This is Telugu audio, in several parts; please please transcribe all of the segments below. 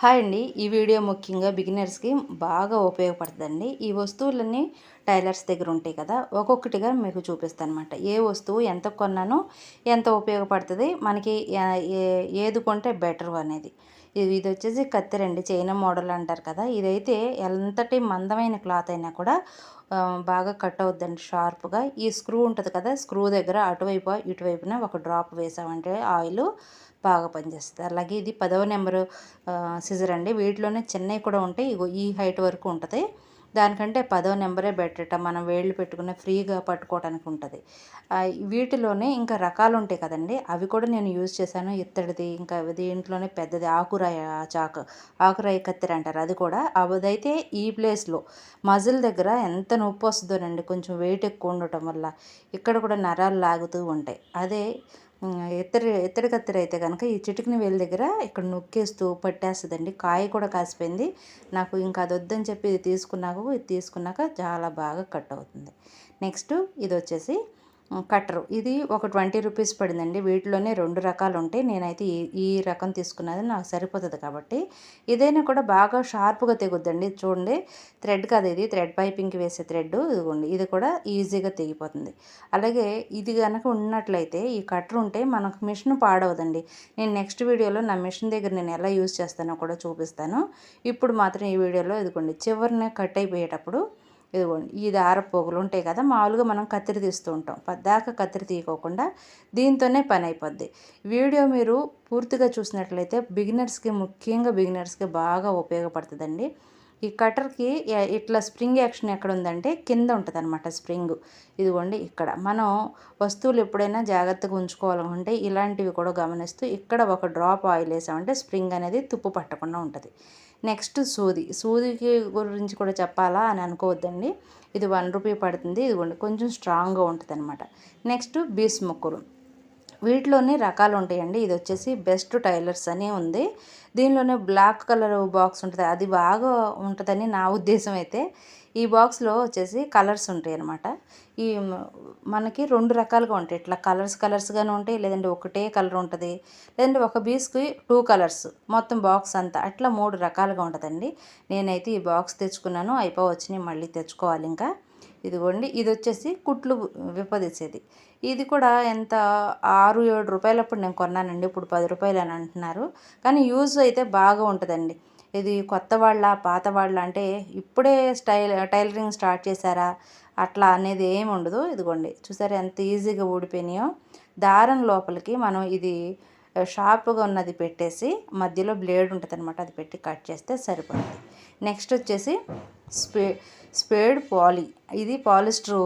హాయ్ అండి. ఈ వీడియో ముఖ్యంగా బిగినర్స్కి బాగా ఉపయోగపడుతుందండి. ఈ వస్తువులన్నీ టైలర్స్ దగ్గర ఉంటాయి కదా ఒక్కొక్కటిగా మీకు చూపిస్తాను అనమాట ఏ వస్తువు ఎంత కొన్నానో ఎంత ఉపయోగపడుతుంది మనకి ఏది కొంటే బెటర్ అనేది. ఇది ఇది వచ్చేసి కత్తిరండి చైనా మోడల్ అంటారు కదా. ఇదైతే ఎంతటి మందమైన క్లాత్ అయినా కూడా బాగా కట్ అవుద్దండి షార్ప్గా. ఈ స్క్రూ ఉంటుంది కదా స్క్రూ దగ్గర అటువైపు ఇటువైపున ఒక డ్రాప్ వేసామంటే ఆయిల్ బాగా పనిచేస్తుంది. అలాగే ఇది పదవ నెంబరు సిజర్ అండి. వీటిలోనే చిన్నవి కూడా ఉంటాయి. ఈ హైట్ వరకు ఉంటుంది. దానికంటే పదో నెంబరే బెటర్ మనం వేళ్ళు పెట్టుకునే ఫ్రీగా పట్టుకోవడానికి ఉంటుంది. వీటిలోనే ఇంకా రకాలు ఉంటాయి కదండి. అవి కూడా నేను యూజ్ చేశాను. ఇత్తడిది ఇంకా దీంట్లోనే పెద్దది ఆకురాయ చాకు ఆకురాయ కత్తిర అంటారు. అది కూడా అదైతే ఈ ప్లేస్లో మజిల్ దగ్గర ఎంత నొప్పి వస్తుందోనండి. కొంచెం వెయిట్ ఎక్కువ ఉండటం వల్ల. ఇక్కడ కూడా నరాలు లాగుతూ ఉంటాయి. అదే ఎత్తడి ఎత్తడి కత్తెర అయితే కనుక ఈ చిటికిని వేలు దగ్గర ఇక్కడ నొక్కేస్తూ పట్టేస్తుందండి. కాయ కూడా కాసిపోయింది. నాకు ఇంకా అది వద్దని చెప్పి ఇది తీసుకున్నాక ఇది తీసుకున్నాక చాలా బాగా కట్ అవుతుంది. నెక్స్ట్ ఇది వచ్చేసి కట్టరు. ఇది ఒక ట్వంటీ రూపీస్ పడిందండి. వీటిలోనే రెండు రకాలు ఉంటాయి. నేనైతే ఈ ఈ రకం తీసుకున్నది నాకు సరిపోతుంది కాబట్టి. ఇదైనా కూడా బాగా షార్ప్గా తెగుద్దండి. చూడండి థ్రెడ్ కాదు ఇది. థ్రెడ్ పైపింగ్కి వేసే థ్రెడ్ ఇదిగోండి. ఇది కూడా ఈజీగా తెగిపోతుంది. అలాగే ఇది కనుక ఉన్నట్లయితే ఈ కట్టర్ ఉంటే మనకు మిషన్ పాడవదండి. నేను నెక్స్ట్ వీడియోలో నా మిషన్ దగ్గర నేను ఎలా యూజ్ చేస్తానో కూడా చూపిస్తాను. ఇప్పుడు మాత్రం ఈ వీడియోలో ఇదిగోండి చివరిన కట్ అయిపోయేటప్పుడు ఇదిగోండి ఈ దారపోగులు ఉంటాయి కదా మామూలుగా మనం కత్తిరి తీస్తూ ఉంటాం. పద్దాక కత్తిరి తీయకోకుండా దీంతోనే పని అయిపోద్ది. వీడియో మీరు పూర్తిగా చూసినట్లయితే బిగినర్స్కి ముఖ్యంగా బిగినర్స్కి బాగా ఉపయోగపడుతుందండి. ఈ కటర్కి ఇట్లా స్ప్రింగ్ యాక్షన్ ఎక్కడ ఉందంటే కింద ఉంటుంది అనమాట స్ప్రింగ్. ఇదిగోండి ఇక్కడ మనం వస్తువులు ఎప్పుడైనా జాగ్రత్తగా ఉంచుకోవాలనుకుంటే ఇలాంటివి కూడా గమనిస్తూ ఇక్కడ ఒక డ్రాప్ ఆయిల్ వేసామంటే స్ప్రింగ్ అనేది తుప్పు పట్టకుండా ఉంటుంది. నెక్స్ట్ సూది. సూదికి గురించి కూడా చెప్పాలా అని అనుకోవద్దండి. ఇది వన్ రూపీ పడుతుంది. ఇదిగోండి కొంచెం స్ట్రాంగ్గా ఉంటుంది అనమాట నెక్స్ట్ బీస్ ముక్కులు. వీటిలోనే రకాలు ఉంటాయండి. ఇది వచ్చేసి బెస్ట్ టైలర్స్ అని ఉంది. దీనిలోనే బ్లాక్ కలర్ బాక్స్ ఉంటుంది. అది బాగా ఉంటుందని నా ఉద్దేశం అయితే. ఈ బాక్స్లో వచ్చేసి కలర్స్ ఉంటాయి అనమాట ఈ మనకి రెండు రకాలుగా ఉంటాయి. ఇట్లా కలర్స్ కలర్స్గానే ఉంటాయి లేదంటే ఒకటే కలర్ ఉంటుంది లేదంటే ఒక బీస్కి టూ కలర్స్ మొత్తం బాక్స్ అంతా. అట్లా మూడు రకాలుగా ఉంటుందండి. నేనైతే ఈ బాక్స్ తెచ్చుకున్నాను అయిపోవచ్చినాయి మళ్ళీ తెచ్చుకోవాలి ఇంకా. ఇదిగోండి ఇది వచ్చేసి కుట్లు విపదీసేది ఇది కూడా ఎంత ఆరు ఏడు రూపాయలప్పుడు నేను కొన్నానండి. ఇప్పుడు పది రూపాయలు అని అంటున్నారు. కానీ యూజ్ అయితే బాగా ఉంటుందండి. ఇది కొత్త వాళ్ళ పాత వాళ్ళ అంటే ఇప్పుడే స్టైల్ టైలరింగ్ స్టార్ట్ చేశారా? అట్లా అనేది ఏమి ఉండదు. ఇదిగోండి చూసారా ఎంత ఈజీగా ఊడిపోయినాయో. దారం లోపలికి మనం ఇది షార్ప్గా ఉన్నది పెట్టేసి మధ్యలో బ్లేడ్ ఉంటుంది అనమాట అది పెట్టి కట్ చేస్తే సరిపోతుంది. నెక్స్ట్ వచ్చేసి స్పే స్పేడ్ పాలీ. ఇది పాలిస్టర్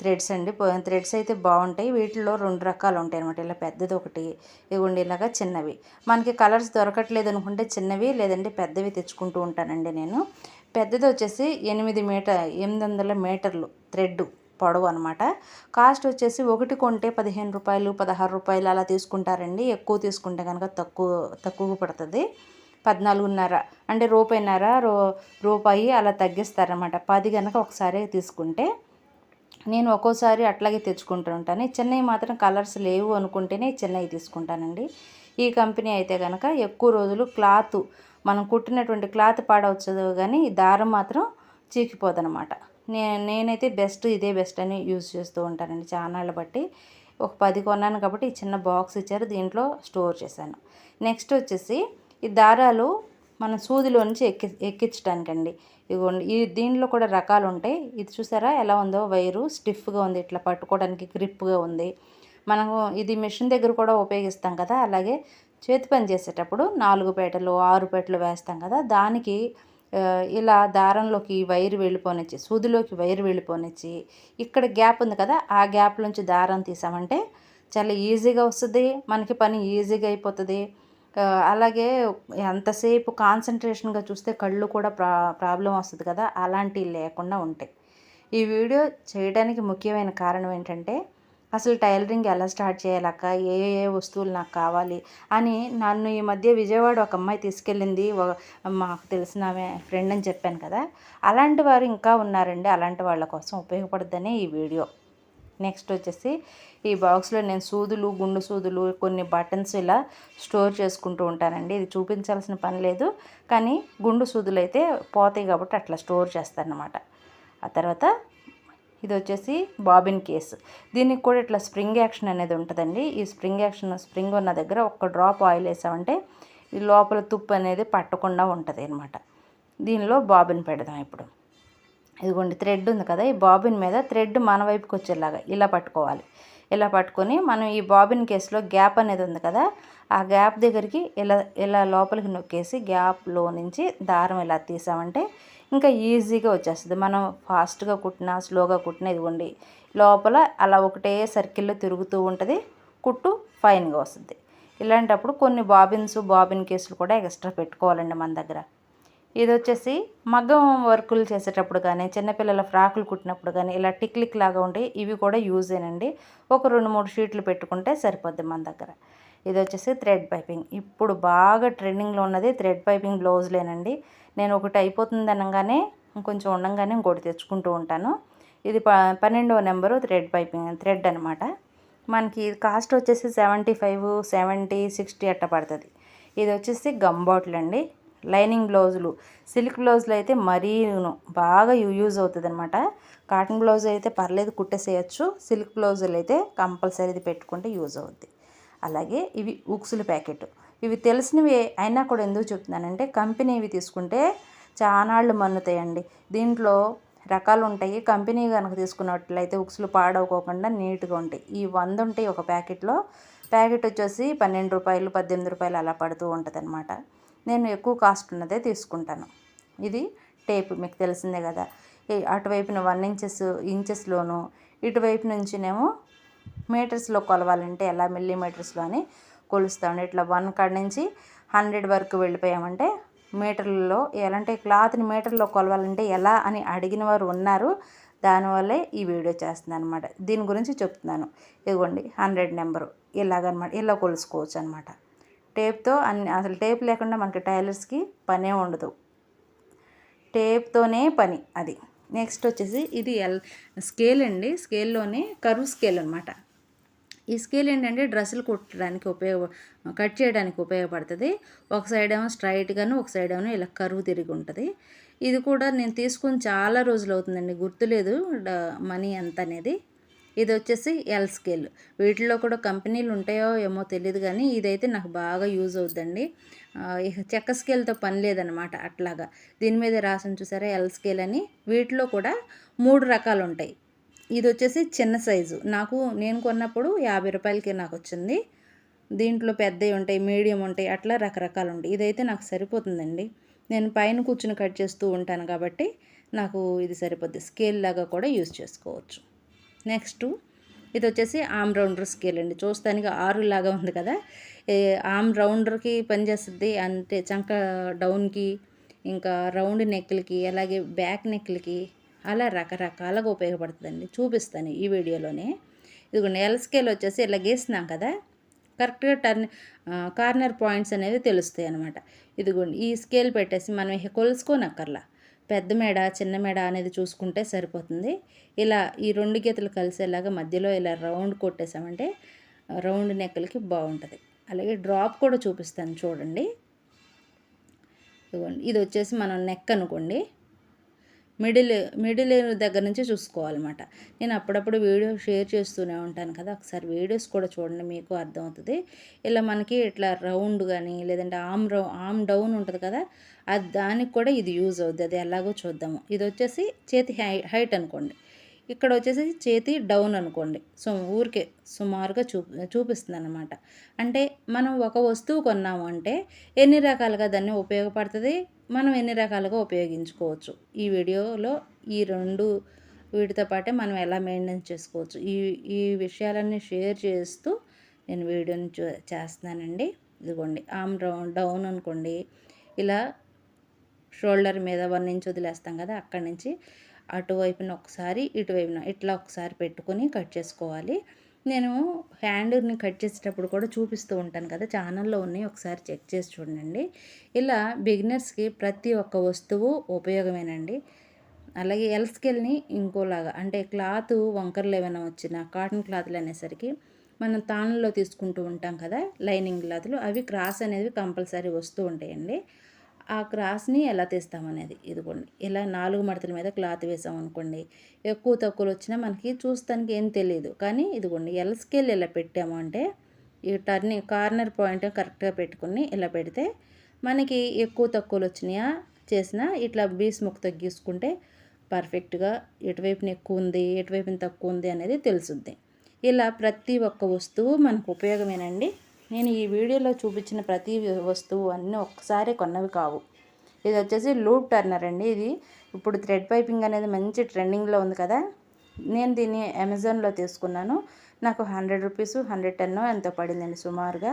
థ్రెడ్స్ అండి. థ్రెడ్స్ అయితే బాగుంటాయి. వీటిలో రెండు రకాలు ఉంటాయి అనమాట ఇలా పెద్దది ఒకటి ఇవ్వండి ఇలాగా చిన్నవి. మనకి కలర్స్ దొరకట్లేదు అనుకుంటే చిన్నవి లేదంటే పెద్దవి తెచ్చుకుంటూ ఉంటానండి నేను. పెద్దది వచ్చేసి ఎనిమిది మీటర్ ఎనిమిది వందల మీటర్లు థ్రెడ్ పొడవు అనమాట కాస్ట్ వచ్చేసి ఒకటి కొంటే పదిహేను రూపాయలు పదహారు రూపాయలు అలా తీసుకుంటారండి. ఎక్కువ తీసుకుంటే కనుక తక్కువ తక్కువ పడుతుంది. పద్నాలుగున్నర. అంటే రూపాయిన్నర రూ రూపాయి అలా తగ్గిస్తారనమాట పది కనుక ఒకసారి తీసుకుంటే నేను ఒక్కోసారి అట్లాగే తెచ్చుకుంటూ ఉంటాను. చెన్నై మాత్రం కలర్స్ లేవు అనుకుంటేనే చెన్నై తీసుకుంటానండి. ఈ కంపెనీ అయితే కనుక ఎక్కువ రోజులు క్లాత్ మనం కుట్టినటువంటి క్లాత్ పాడవచ్చు కానీ దారం మాత్రం చీకిపోదనమాట నే నేనైతే బెస్ట్ ఇదే బెస్ట్ అని యూజ్ చేస్తూ ఉంటానండి ఛానళ్ళ బట్టి. ఒక పది కొన్నాను కాబట్టి చిన్న బాక్స్ ఇచ్చారు దీంట్లో స్టోర్ చేశాను. నెక్స్ట్ వచ్చేసి ఈ దారాలు మన సూదిలో నుంచి ఎక్కి ఎక్కించడానికండి ఇదిగోండి ఈ దీనిలో కూడా రకాలు ఉంటాయి ఇది చూసారా? ఎలా ఉందో? వైరు స్టిఫ్గా ఉంది ఇట్లా పట్టుకోవడానికి గ్రిప్గా ఉంది. మనము ఇది మిషన్ దగ్గర కూడా ఉపయోగిస్తాం కదా? అలాగే చేతి పని చేసేటప్పుడు నాలుగు పేటలు ఆరు పేటలు వేస్తాం కదా? దానికి ఇలా దారంలోకి వైర్ వెళ్ళిపోనిచ్చి సూదిలోకి వైర్ వెళ్ళిపోనిచ్చి ఇక్కడ గ్యాప్ ఉంది కదా? ఆ గ్యాప్ నుంచి దారం తీసామంటే చాలా ఈజీగా వస్తుంది. మనకి పని ఈజీగా అయిపోతుంది. అలాగే ఎంతసేపు కాన్సన్ట్రేషన్గా చూస్తే కళ్ళు కూడా ప్రా ప్రాబ్లం వస్తుంది కదా అలాంటివి లేకుండా ఉంటాయి. ఈ వీడియో చేయడానికి ముఖ్యమైన కారణం ఏంటంటే అసలు టైలరింగ్ ఎలా స్టార్ట్ చేయాలక్క ఏ ఏ వస్తువులు నాకు కావాలి అని నన్ను ఈ మధ్య విజయవాడ ఒక అమ్మాయి తీసుకెళ్ళింది మాకు తెలిసిన ఆమె ఫ్రెండ్ అని చెప్పాను కదా అలాంటి వారు ఇంకా ఉన్నారండి అలాంటి వాళ్ళ కోసం ఉపయోగపడుతుందనే ఈ వీడియో. నెక్స్ట్ వచ్చేసి ఈ బాక్స్లో నేను సూదులు గుండు సూదులు కొన్ని బటన్స్ ఇలా స్టోర్ చేసుకుంటూ ఉంటానండి. ఇది చూపించాల్సిన పని లేదు. కానీ గుండు సూదులు అయితే పోతాయి కాబట్టి అట్లా స్టోర్ చేస్తానమాట ఆ తర్వాత ఇది వచ్చేసి బాబిన్ కేస్. దీనికి కూడా ఇట్లా స్ప్రింగ్ యాక్షన్ అనేది ఉంటుందండి. ఈ స్ప్రింగ్ యాక్షన్ స్ప్రింగ్ ఉన్న దగ్గర ఒక్క డ్రాప్ ఆయిల్ వేసామంటే ఈ లోపల తుప్పు అనేది పట్టకుండా ఉంటుంది అనమాట దీనిలో బాబిన్ పెడదాం ఇప్పుడు. ఇదిగోండి థ్రెడ్ ఉంది కదా ఈ బాబిన్ మీద థ్రెడ్ మన వైపుకి వచ్చేలాగా ఇలా పట్టుకోవాలి. ఇలా పట్టుకొని మనం ఈ బాబిన్ కేసులో గ్యాప్ అనేది ఉంది కదా ఆ గ్యాప్ దగ్గరికి ఇలా ఇలా లోపలికి నొక్కేసి గ్యాప్లో నుంచి దారం ఇలా తీసామంటే ఇంకా ఈజీగా వచ్చేస్తుంది. మనం ఫాస్ట్గా కుట్టినా స్లోగా కుట్టినా ఇదిగోండి లోపల అలా ఒకటే సర్కిల్లో తిరుగుతూ ఉంటుంది కుట్టు ఫైన్గా వస్తుంది. ఇలాంటప్పుడు కొన్ని బాబిన్స్ బాబిన్ కేసులు కూడా ఎక్స్ట్రా పెట్టుకోవాలండి మన దగ్గర. ఇది వచ్చేసి మగ్గం వర్కులు చేసేటప్పుడు కానీ చిన్నపిల్లల ఫ్రాకులు కుట్టినప్పుడు కానీ ఇలా టిక్లిక్ లాగా ఉండి ఇవి కూడా యూజ్ అయినండి ఒక రెండు మూడు షీట్లు పెట్టుకుంటే సరిపోద్ది మన దగ్గర. ఇది వచ్చేసి థ్రెడ్ పైపింగ్. ఇప్పుడు బాగా ట్రెండింగ్లో ఉన్నది థ్రెడ్ పైపింగ్ బ్లౌజ్లేనండి. నేను ఒకటి అయిపోతుంది అనగానే కొంచెం ఉండగానే ఇంకోటి తెచ్చుకుంటూ ఉంటాను. ఇది ప పన్నెండవ నెంబరు థ్రెడ్ పైపింగ్ థ్రెడ్ అనమాట మనకి కాస్ట్ వచ్చేసి సెవెంటీ ఫైవ్ సెవెంటీ సిక్స్టీ అట్ట పడుతుంది. ఇది వచ్చేసి గమ్ బాటిల్ అండి. లైనింగ్ బ్లౌజులు. సిల్క్ బ్లౌజులు అయితే మరీ బాగా యూజ్ అవుతుంది అనమాట కాటన్ బ్లౌజ్ అయితే పర్లేదు కుట్టేసేయచ్చు. సిల్క్ బ్లౌజులు అయితే కంపల్సరీ ఇది పెట్టుకుంటే యూజ్ అవుద్ది. అలాగే ఇవి ఉక్సుల ప్యాకెట్. ఇవి తెలిసినవి అయినా కూడా ఎందుకు చెప్తున్నానంటే కంపెనీవి తీసుకుంటే చానాళ్ళు మన్నుతాయండి. దీంట్లో రకాలు ఉంటాయి. కంపెనీ కనుక తీసుకున్నట్లయితే ఉక్సులు పాడవుకోకుండా నీట్గా ఉంటాయి. ఈ వంద ఉంటాయి ఒక ప్యాకెట్లో. ప్యాకెట్ వచ్చేసి పన్నెండు రూపాయలు పద్దెనిమిది రూపాయలు అలా పడుతూ ఉంటుంది అనమాట నేను ఎక్కువ కాస్ట్ ఉన్నదే తీసుకుంటాను. ఇది టేప్ మీకు తెలిసిందే కదా. అటువైపున వన్ ఇంచెస్ ఇంచెస్లోను ఇటువైపు నుంచినేమో మీటర్స్లో కొలవాలంటే ఎలా మిల్లీమీటర్స్లో అని కొలుస్తామండి. ఇట్లా వన్ కాడ నుంచి హండ్రెడ్ వరకు వెళ్ళిపోయామంటే మీటర్లలో ఎలాంటి క్లాత్ని మీటర్లో కొలవాలంటే ఎలా అని అడిగిన వారు ఉన్నారు. దానివల్లే ఈ వీడియో చేస్తున్నాను అనమాట దీని గురించి చెప్తున్నాను. ఇదిగోండి హండ్రెడ్ నెంబరు ఇలాగనమాట. ఇలా కొలుసుకోవచ్చు అనమాట టేప్తో అన్ని అసలు టేప్ లేకుండా మనకి టైలర్స్కి పనే ఉండదు. టేప్తోనే పని అది. నెక్స్ట్ వచ్చేసి ఇది ఎల్ స్కేల్ అండి. స్కేల్లోనే కరువు స్కేల్ అనమాట ఈ స్కేల్ ఏంటంటే డ్రెస్సులు కుట్టడానికి ఉపయోగ కట్ చేయడానికి ఉపయోగపడుతుంది. ఒక సైడ్ ఏమో స్ట్రైట్గాను ఒక సైడ్ ఏమో ఇలా కరువు తిరిగి ఉంటుంది. ఇది కూడా నేను తీసుకుని చాలా రోజులు అవుతుందండి. గుర్తులేదు మనీ ఎంత అనేది. ఇది వచ్చేసి ఎల్ స్కేల్ వీటిలో కూడా కంపెనీలు ఉంటాయో ఏమో తెలియదు కానీ ఇదైతే నాకు బాగా యూజ్ అవుతుందండి చెక్క స్కేల్తో పని లేదనమాట అట్లాగా. దీని మీద రాసిన చూసారా ఎల్ స్కేల్ అని? వీటిలో కూడా మూడు రకాలు ఉంటాయి. ఇది వచ్చేసి చిన్న సైజు నాకు నేను కొన్నప్పుడు యాభై రూపాయలకి నాకు వచ్చింది. దీంట్లో పెద్దవి ఉంటాయి మీడియం ఉంటాయి అట్లా రకరకాలు ఉంటాయి. ఇదైతే నాకు సరిపోతుందండి. నేను పైన కూర్చుని కట్ చేస్తూ ఉంటాను కాబట్టి నాకు ఇది సరిపోద్ది. స్కేల్ లాగా కూడా యూజ్ చేసుకోవచ్చు. నెక్స్ట్ ఇది వచ్చేసి ఆమ్ రౌండర్ స్కేల్ అండి. చూస్తానికి ఆరు లాగా ఉంది కదా. ఆమ్ రౌండర్కి పనిచేస్తుంది అంటే చంక డౌన్కి ఇంకా రౌండ్ నెక్లకి అలాగే బ్యాక్ నెక్లకి అలా రకరకాలుగా ఉపయోగపడుతుందండి. చూపిస్తాను ఈ వీడియోలోనే. ఇదిగోండి ఎల్ స్కేల్ వచ్చేసి ఇలా గీస్తున్నాం కదా. కరెక్ట్గా టర్న్ కార్నర్ పాయింట్స్ అనేవి తెలుస్తాయి అనమాట ఇదిగోండి ఈ స్కేల్ పెట్టేసి మనం కొలుసుకోనక్కర్లా. పెద్ద మేడ చిన్న మేడ అనేది చూసుకుంటే సరిపోతుంది. ఇలా ఈ రెండు గీతలు కలిసేలాగా మధ్యలో ఇలా రౌండ్ కొట్టేసామంటే రౌండ్ నెక్కలకి బాగుంటుంది. అలాగే డ్రాప్ కూడా చూపిస్తాను చూడండి. ఇదిగోండి ఇది వచ్చేసి మనం నెక్ అనుకోండి. మిడిల్ మిడిల్ దగ్గర నుంచి చూసుకోవాలన్నమాట. నేను అప్పుడప్పుడు వీడియో షేర్ చేస్తూనే ఉంటాను కదా ఒకసారి వీడియోస్ కూడా చూడండి మీకు అర్థమవుతుంది. ఇలా మనకి ఇట్లా రౌండ్ కానీ లేదంటే ఆమ్ రౌ ఆమ్ డౌన్ ఉంటుంది కదా అది దానికి కూడా ఇది యూజ్ అవుద్ది. అది ఎలాగో చూద్దాము. ఇది వచ్చేసి చేతి హై హైట్ అనుకోండి. ఇక్కడ వచ్చేసి చేతి డౌన్ అనుకోండి. సో ఊరికే సుమారుగా చూ చూపిస్తుంది అనమాట అంటే మనం ఒక వస్తువు కొన్నాము అంటే ఎన్ని రకాలుగా దాన్ని ఉపయోగపడుతుంది? మనం ఎన్ని రకాలుగా ఉపయోగించుకోవచ్చు? ఈ వీడియోలో ఈ రెండు వీటితో పాటే మనం ఎలా మెయింటైన్ చేసుకోవచ్చు? ఈ ఈ విషయాలన్నీ షేర్ చేస్తూ నేను వీడియోని చూ చేస్తున్నానండి. ఇదిగోండి. ఆమ్ డౌన్ అనుకోండి. ఇలా షోల్డర్ మీద వన్ ఇంచ్ వదిలేస్తాం కదా అక్కడి నుంచి అటువైపున ఒకసారి ఇటువైపున ఇట్లా ఒకసారి పెట్టుకొని కట్ చేసుకోవాలి. నేను హ్యాండ్ని కట్ చేసేటప్పుడు కూడా చూపిస్తూ ఉంటాను కదా ఛానల్లో ఉన్నాయి ఒకసారి చెక్ చేసి చూడండి. ఇలా బిగినర్స్కి ప్రతి ఒక్క వస్తువు ఉపయోగమేనండి. అలాగే ఎల్ స్కేల్ని ఇంకోలాగా అంటే క్లాత్ వంకర్లు ఏమైనా వచ్చినా కాటన్ క్లాత్లు అనేసరికి మనం తానుల్లో తీసుకుంటూ ఉంటాం కదా లైనింగ్ క్లాత్లు అవి క్రాస్ అనేవి కంపల్సరీ వస్తూ ఉంటాయండి. ఆ క్రాస్ని ఎలా తీస్తామనేది. ఇదిగోండి ఇలా నాలుగు మడతల మీద క్లాత్ వేసాం అనుకోండి ఎక్కువ తక్కువలు వచ్చినా మనకి చూస్తానికి ఏం తెలియదు కానీ ఇదిగోండి ఎల్ స్కేల్ ఇలా పెట్టాము అంటే ఈ టర్నింగ్ కార్నర్ పాయింట్ కరెక్ట్గా పెట్టుకుని ఇలా పెడితే మనకి ఎక్కువ తక్కువలు వచ్చినాయా చేసినా ఇట్లా బీస్ ముక్క తగ్గించుకుంటే పర్ఫెక్ట్గా ఎటువైపున ఎక్కువ ఉంది ఎటువైపున తక్కువ ఉంది అనేది తెలుసుద్ది. ఇలా ప్రతి ఒక్క వస్తువు మనకు ఉపయోగమేనండి. నేను ఈ వీడియోలో చూపించిన ప్రతి వస్తువు అన్నీ ఒక్కసారి కొన్నవి కావు. ఇది వచ్చేసి లూప్ టర్నర్ అండి. ఇది ఇప్పుడు థ్రెడ్ పైపింగ్ అనేది మంచి ట్రెండింగ్లో ఉంది కదా. నేను దీన్ని అమెజాన్లో తీసుకున్నాను. నాకు హండ్రెడ్ రూపీస్ హండ్రెడ్ టెన్ ఎంతో పడిందండి సుమారుగా.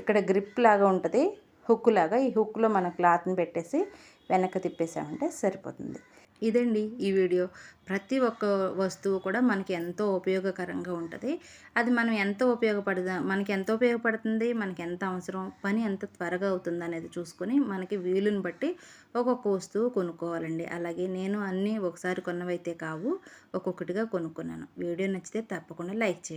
ఇక్కడ గ్రిప్ లాగా ఉంటుంది హుక్ లాగా. ఈ హుక్లో మన క్లాత్ని పెట్టేసి వెనక్కి తిప్పేసామంటే సరిపోతుంది. ఇదండి ఈ వీడియో. ప్రతి ఒక్క వస్తువు కూడా మనకి ఎంతో ఉపయోగకరంగా ఉంటుంది. అది మనం ఎంత ఉపయోగపడదా మనకి ఎంత ఉపయోగపడుతుంది మనకి ఎంత అవసరం పని ఎంత త్వరగా అవుతుంది అనేది చూసుకొని మనకి వీలుని బట్టి ఒక్కొక్క వస్తువు కొనుక్కోవాలండి. అలాగే నేను అన్నీ ఒకసారి కొన్నవైతే కావు ఒక్కొక్కటిగా కొనుక్కున్నాను. వీడియో నచ్చితే తప్పకుండా లైక్ చేయండి.